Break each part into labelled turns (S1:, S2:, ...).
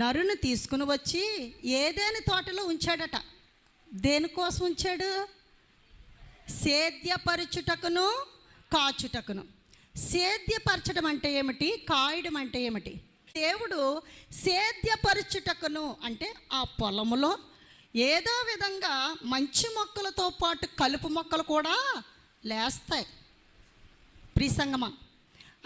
S1: నరుని తీసుకుని వచ్చి ఏదేని తోటలో ఉంచాడట? దేనికోసం ఉంచాడు? సేద్యపరచుటకును కాచుటకును. సేద్యపరచడం అంటే ఏమిటి? కాయడం అంటే ఏమిటి? దేవుడు సేద్యపరచుటకును అంటే ఆ పొలములో ఏదో విధంగా మంచి మొక్కలతో పాటు కలుపు మొక్కలు కూడా లేస్తాయి. ప్రిసంగమ?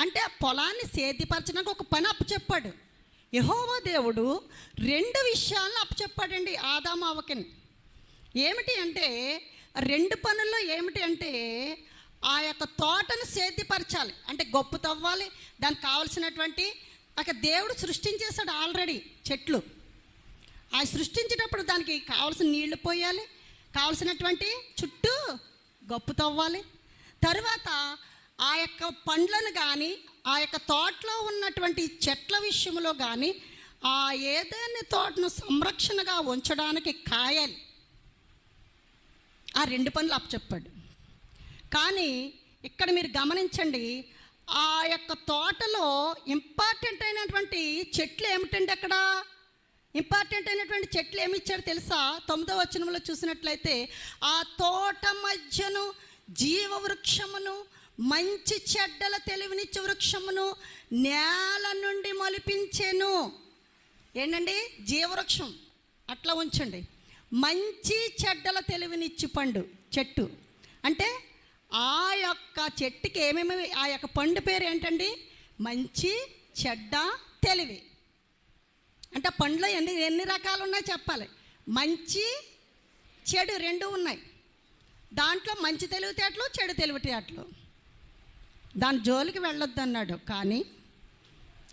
S1: అంటే పొలాన్ని సేద్యపరచడానికి ఒక పని అప్పచెప్పాడు. యహోవా దేవుడు రెండు విషయాలను అప్పచెప్పాడండి ఆదామావకిని ఏమిటి అంటే రెండు పనుల్లో ఏమిటి అంటే ఆ యొక్క తోటను సేద్యపరచాలి. అంటే గొప్ప తవ్వాలి దానికి కావలసినటువంటి ఒక దేవుడు సృష్టించేశాడు ఆల్రెడీ చెట్లు. ఆ సృష్టించేటప్పుడు దానికి కావలసిన నీళ్ళు పోయాలి కావలసినటువంటి చుట్టూ గొప్ప తవ్వాలి. తర్వాత ఆ యొక్క పండ్లను కానీ ఆ యొక్క తోటలో ఉన్నటువంటి చెట్ల విషయంలో కానీ ఆ ఏదైనా తోటను సంరక్షణగా ఉంచడానికి కాయాలి. ఆ రెండు పనులు అప్పచెప్పాడు. కానీ ఇక్కడ మీరు గమనించండి ఆ యొక్క తోటలో ఇంపార్టెంట్ అయినటువంటి చెట్లు ఏమిటండి అక్కడ? ఇంపార్టెంట్ అయినటువంటి చెట్లు ఏమి ఇచ్చాడు తెలుసా? తొమ్మిదో వచనంలో చూసినట్లయితే ఆ తోట మధ్యను జీవ వృక్షమును మంచి చెడ్డల తెలివినిచ్చే వృక్షమును నేల నుండి మొలిపించాను. ఏంటండి? జీవవృక్షం. అట్లా ఉంచండి. మంచి చెడ్డల తెలివినిచ్చి పండు చెట్టు. అంటే ఆ యొక్క చెట్టుకి ఏమేమి ఆ యొక్క పండు పేరు ఏంటండి? మంచి చెడ్డ తెలివి. అంటే పండ్లో ఎన్ని ఎన్ని రకాలు ఉన్నాయో చెప్పాలి. మంచి చెడు రెండు ఉన్నాయి. దాంట్లో మంచి తెలివితేటలు చెడు తెలివితేటలు. దాని జోలికి వెళ్ళొద్దు అన్నాడు కానీ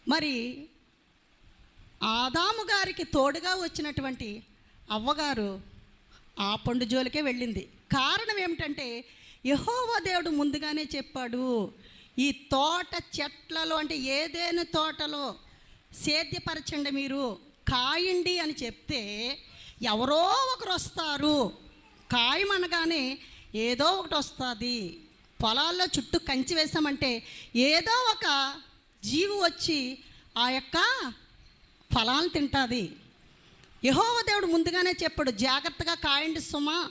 S1: మరి ఆదాము గారికి తోడుగా వచ్చినటువంటి అవ్వగారు ఆ పండు జోలికే వెళ్ళింది. కారణం ఏమిటంటే యహోవా దేవుడు ముందుగానే చెప్పాడు ఈ తోట చెట్లలో అంటే ఏదేని తోటలో సేద్యపరచండి మీరు కాయండి అని చెప్తే ఎవరో ఒకరు వస్తారు. కాయమనగానే ఏదో ఒకటి వస్తుంది. పొలాల్లో చుట్టూ కంచి వేసామంటే ఏదో ఒక జీవి వచ్చి ఆ యొక్క ఫలాలు తింటుంది. యహోవ దేవుడు ముందుగానే చెప్పాడు జాగ్రత్తగా కాయండి సుమా.